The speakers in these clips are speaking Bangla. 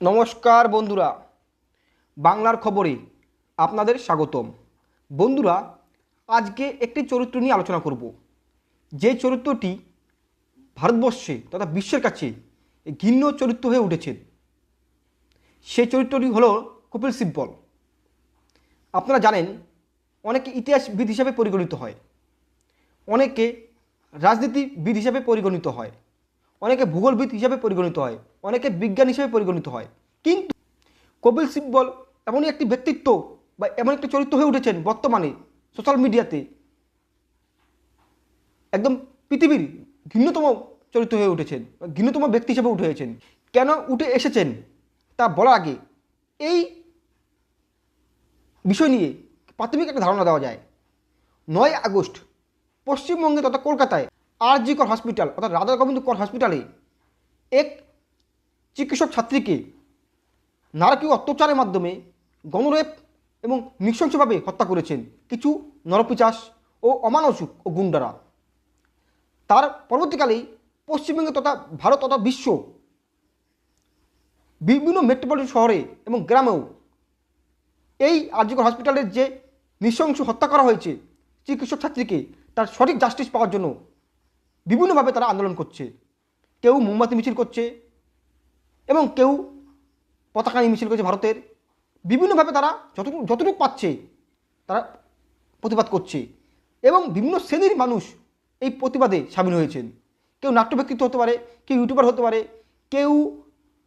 নমস্কার বন্ধুরা, বাংলার খবরে আপনাদের স্বাগতম। বন্ধুরা, আজকে একটি চরিত্র নিয়ে আলোচনা করব। যে চরিত্রটি ভারতবর্ষে তথা বিশ্বের কাছে ঘিন্ন চরিত্র হয়ে উঠেছে সেই চরিত্রটি হলো কপিল সিব্বল। আপনারা জানেন, অনেকে ইতিহাসবিদ হিসাবে পরিগণিত হয়, অনেকে রাজনীতিবিদ হিসাবে পরিগণিত হয়। অনেকে ভূগোলবিদ হিসাবে পরিগণিত হয়, অনেকে বিজ্ঞান হিসেবে পরিগণিত হয়। কিন্তু কপিল সিব্বল এমনই একটি ব্যক্তিত্ব বা এমন একটি চরিত্র হয়ে উঠেছেন বর্তমানে সোশ্যাল মিডিয়াতে একদম পৃথিবীর ঘৃণ্যতম চরিত্র হয়ে উঠেছেন বা ঘৃণ্যতম ব্যক্তি হিসেবে উঠে কেন উঠে এসেছেন তা বলার আগে। এই বিষয় নিয়ে প্রাথমিক একটা ধারণা দেওয়া যায়। নয় আগস্ট পশ্চিমবঙ্গে তথা কলকাতায় আরজি কর হসপিটাল অর্থাৎ রাধা গোবিন্দ কর হসপিটালে এক চিকিৎসক ছাত্রীকে নারকীয় অত্যাচারের মাধ্যমে গণরেপ এবং নৃশংসভাবে হত্যা করেছেন কিছু নরপিচাস ও অমানসিক ও গুন্ডারা। তার পরবর্তীকালেই পশ্চিমবঙ্গে তথা ভারত তথা বিশ্ব বিভিন্ন মেট্রোপলিটন শহরে এবং গ্রামেও এই আরজিকর হসপিটালের যে নৃশংস হত্যা করা হয়েছে, চিকিৎসক ছাত্রীকে তার সঠিক জাস্টিস পাওয়ার জন্য বিভিন্নভাবে তারা আন্দোলন করছে। কেউ মোমবাতি মিছিল করছে এবং কেউ পতাকা নিয়ে মিছিল করছে ভারতের। বিভিন্নভাবে তারা যতটুকু যতটুকু পাচ্ছে তারা প্রতিবাদ করছে এবং বিভিন্ন শ্রেণির মানুষ এই প্রতিবাদে সামিল হয়েছেন। কেউ নাট্য ব্যক্তিত্ব হতে পারে, কেউ ইউটিউবার হতে পারে, কেউ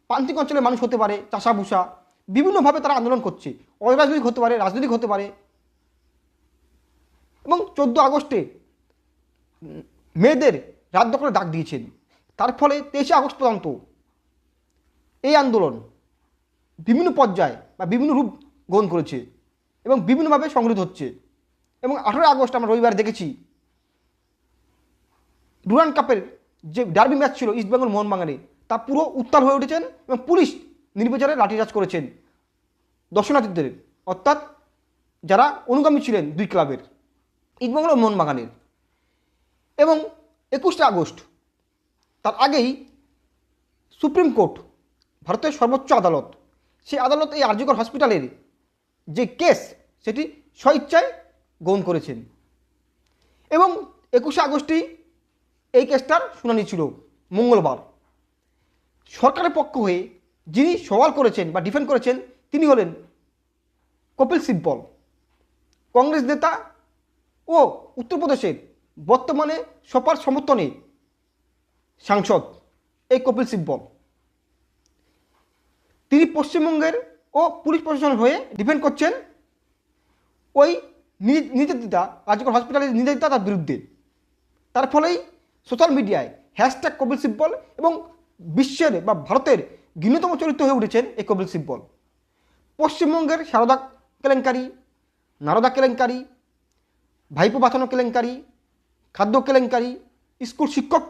প্রান্তিক অঞ্চলের মানুষ হতে পারে, চাষাভূষা। বিভিন্নভাবে তারা আন্দোলন করছে। অরাজনৈতিক হতে পারে, রাজনৈতিক হতে পারে। এবং চোদ্দ আগস্টে মেয়েদের রাত দখলে ডাক দিয়েছেন। তার ফলে তেইশে আগস্ট পর্যন্ত এই আন্দোলন বিভিন্ন পর্যায়ে বা বিভিন্ন রূপ গ্রহণ করেছে এবং বিভিন্নভাবে সংগঠিত হচ্ছে। এবং আঠেরোই আগস্ট আমরা রবিবার দেখেছি ডুরান কাপের যে ডার্বি ম্যাচ ছিল ইস্টবেঙ্গল মোহনবাগানে, তা পুরো উত্তাল হয়ে উঠেছেন এবং পুলিশ নির্বিচারে লাঠিচার্জ করেছেন দর্শনার্থীদের। অর্থাৎ যারা অনুগামী ছিলেন দুই ক্লাবের ইস্টবেঙ্গল ও মোহনবাগানের। এবং একুশে আগস্ট, তার আগেই সুপ্রিম কোর্ট, ভারতের সর্বোচ্চ আদালত, সেই আদালত এই আর্যকর হসপিটালের যে কেস, সেটি স্বইচ্ছায় গ্রহণ করেছেন। এবং একুশে আগস্টই এই কেসটার শুনানি ছিল মঙ্গলবার। সরকারের পক্ষ হয়ে যিনি সওয়াল করেছেন বা ডিফেন্ড করেছেন, তিনি হলেন কপিল সিব্বল। কংগ্রেস নেতা ও উত্তরপ্রদেশের বর্তমানে সপার সমর্থনে সাংসদ এই কপিল সিব্বল। তিনি পশ্চিমবঙ্গের ও পুলিশ প্রশাসন হয়ে ডিফেন্ড করছেন। ওই নির্যাতিতা আজকাল হসপিটালের নির্যাতিতা তার বিরুদ্ধে। তার ফলেই সোশ্যাল মিডিয়ায় হ্যাশট্যাগ কপিল সিব্বল এবং বিশ্বের বা ভারতের ঘৃণ্যতম চরিত্র হয়ে উঠেছেন এই কপিল সিব্বল। পশ্চিমবঙ্গের সারদা কেলেঙ্কারি, নারদা কেলেঙ্কারি, ভাইপো বাঁচানো কেলেঙ্কারি খাদ্য কেলেঙ্কারি, স্কুল শিক্ষক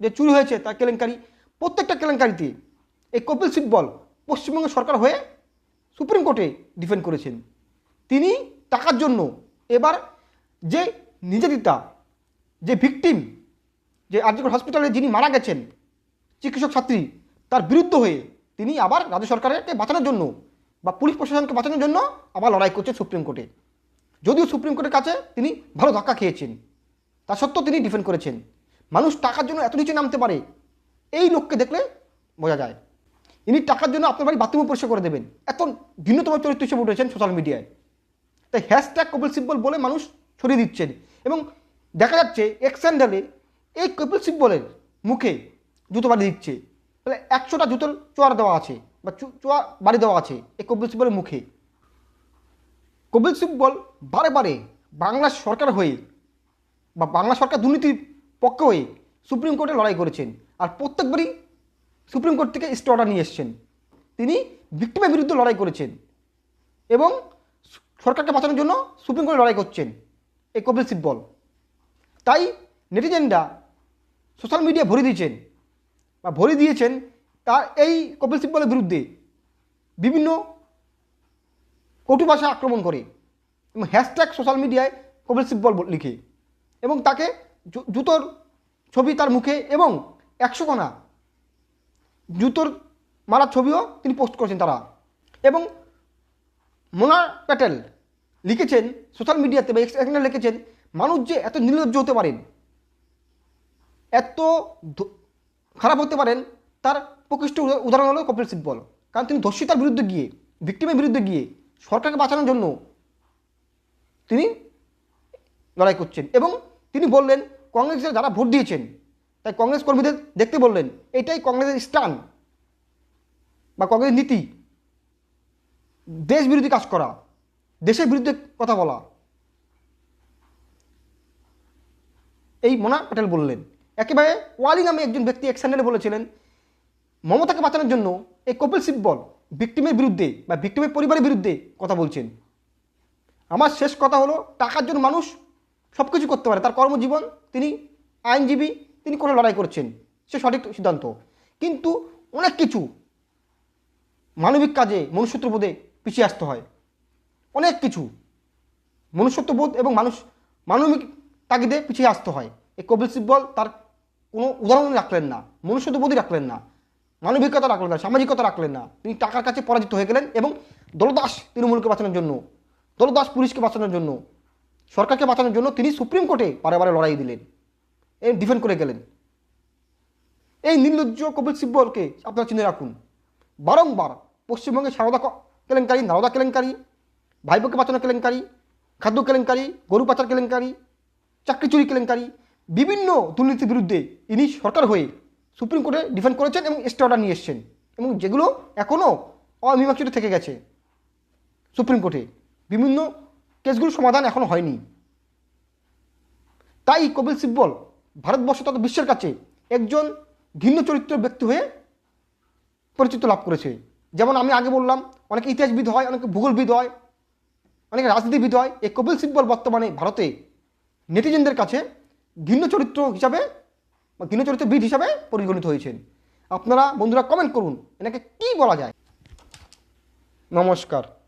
যে চুরি হয়েছে তার কেলেঙ্কারি, প্রত্যেকটা কেলেঙ্কারিতে এই কপিল সিব্বল পশ্চিমবঙ্গ সরকার হয়ে সুপ্রিম কোর্টে ডিফেন্ড করেছেন। তিনি টাকার জন্য এবার যে নির্যাতিতা যে ভিকটিম, যে আর্যকর হসপিটালে যিনি মারা গেছেন, চিকিৎসক ছাত্রী, তার বিরুদ্ধ হয়ে তিনি আবার রাজ্য সরকারকে বাঁচানোর জন্য বা পুলিশ প্রশাসনকে বাঁচানোর জন্য আবার লড়াই করছেন সুপ্রিম কোর্টে। যদিও সুপ্রিম কোর্টের কাছে তিনি ভালো ধাক্কা খেয়েছেন। তা সত্ত্বেও তিনি ডিফেন্ড করেছেন। মানুষ টাকার জন্য এত নিচে নামতে পারে, এই লোককে দেখলে বোঝা যায়। ইনি টাকার জন্য আপনার বাড়ি বাথরুমও পরিষ্কার করে দেবেন। এত ভিন্নতম চরিত্র হিসেবে উঠেছেন সোশ্যাল মিডিয়ায় তাই হ্যাশট্যাগ কপিল সিব্বল বলে মানুষ ছড়িয়ে দিচ্ছেন এবং দেখা যাচ্ছে এক্স স্যান্ডেলে এই কপিল সিব্বলের মুখে জুতো বাড়ি দিচ্ছে। তাহলে একশোটা জুতোর চোয়ার দেওয়া আছে বা চোয়া বাড়ি দেওয়া আছে এই কপিল সিব্বলের মুখে। কপিল সিব্বল বারে বারে বাংলা সরকার হয়ে বা বাংলা সরকার দুর্নীতির পক্ষে হয়ে সুপ্রিম কোর্টে লড়াই করেছেন আর প্রত্যেকবারই সুপ্রিম কোর্ট থেকে স্টে অর্ডার নিয়ে এসছেন। তিনি ভিক্টিমের বিরুদ্ধে লড়াই করেছেন এবং সরকারকে বাঁচানোর জন্য সুপ্রিম কোর্টে লড়াই করছেন এই কপিল সিব্বল তাই নেটিজেনরা সোশ্যাল মিডিয়া ভরে দিয়েছেন বা ভরে দিয়েছেন তার এই কপিল সিব্বলের বিরুদ্ধে বিভিন্ন কটু ভাষা আক্রমণ করে এবং হ্যাশট্যাগ সোশ্যাল মিডিয়ায় কপিল সিব্বল লিখে। এবং তাকে জুতোর ছবি তার মুখে এবং একশো কোনা জুতোর মারার ছবিও তিনি পোস্ট করেছেন তারা। এবং মোনা প্যাটেল লিখেছেন সোশ্যাল মিডিয়াতে বা এখানে লিখেছেন, মানুষ যে এত নির্লজ্জ হতে পারেন, এত খারাপ হতে পারেন, তার প্রকৃষ্ট উদাহরণ হলো কপিল সিব্বল। কারণ তিনি ধর্ষিতার বিরুদ্ধে গিয়ে, ভিক্টিমের বিরুদ্ধে গিয়ে সরকারকে বাঁচানোর জন্য তিনি লড়াই করছেন এবং তিনি বললেন কংগ্রেসের যারা ভোট দিয়েছেন, তাই কংগ্রেস কর্মীদের দেখতে বললেন, এটাই কংগ্রেসের স্টান বা কংগ্রেসের নীতি। দেশ বিরোধী কাজ করা, দেশের বিরুদ্ধে কথা বলা। এই মোনা প্যাটেল বললেন, একেবারে ওয়ালি নামে একজন ব্যক্তি এক চ্যানেলে বলেছিলেন, মমতাকে বাঁচানোর জন্য এই কপিল সিব্বল ভিক্টিমের বিরুদ্ধে বা ভিক্টিমের পরিবারের বিরুদ্ধে কথা বলছেন। আমার শেষ কথা হলো, টাকার জন্য মানুষ সব কিছু করতে পারে। তার কর্মজীবন তিনি আইনজীবী, তিনি কোনো লড়াই করছেন। সে সঠিক সিদ্ধান্ত। কিন্তু অনেক কিছু মানবিক কাজে মনুষ্যত্ববোধে পিছিয়ে আসতে হয়। অনেক কিছু মনুষ্যত্ববোধ এবং মানুষ, মানবিক তাগিদে পিছিয়ে আসতে হয়। এই কপিল সিব্বল তার কোনো উদাহরণ রাখলেন না। মনুষ্যত্ববোধই রাখলেন না। মানবিকতা রাখলেন না, সামাজিকতা রাখলেন না। তিনি টাকার কাছে পরাজিত হয়ে গেলেন এবং দলদাস তৃণমূলকে বাঁচানোর জন্য, দলদাস পুলিশকে বাঁচানোর জন্য সরকারকে বাঁচানোর জন্য তিনি সুপ্রিম কোর্টে বারে বারে লড়াই দিলেন। এই ডিফেন্ড করে গেলেন। এই নির্লজ্জ কপিল সিব্বলকে আপনারা চিনে রাখুন। বারংবার পশ্চিমবঙ্গে সারদা কেলেঙ্কারি, নারদা কেলেঙ্কারি, ভাইপোকে বাঁচানো কেলেঙ্কারি, খাদ্য কেলেঙ্কারি, গরু পাচার কেলেঙ্কারি, চাকরি চুরি কেলেঙ্কারি, বিভিন্ন দুর্নীতির বিরুদ্ধে ইনি সরকার হয়ে সুপ্রিম কোর্টে ডিফেন্ড করেছেন এবং স্টে অর্ডার নিয়ে এসছেন এবং যেগুলো এখনও অমীমাংসিত থেকে গেছে। সুপ্রিম কোর্টে বিভিন্ন কেসগুলোর সমাধান এখনও হয়নি। তাই কপিল সিব্বল ভারতবর্ষ তথা বিশ্বের কাছে একজন ঘৃণ্য চরিত্র ব্যক্তি হয়ে পরিচিত লাভ করেছে। যেমন আমি আগে বললাম, অনেকে ইতিহাসবিদ হয়, অনেকে ভূগোলবিদ হয়, অনেকে রাজনীতিবিদ হয়। এই কপিল সিব্বল বর্তমানে ভারতে নেটিজেনদের কাছে ঘৃণ্য চরিত্র হিসাবে বা ঘৃণ্য চরিত্রবিদ হিসাবে পরিগণিত হয়েছেন। আপনারা বন্ধুরা কমেন্ট করুন, এনাকে কি বলা যায়? নমস্কার।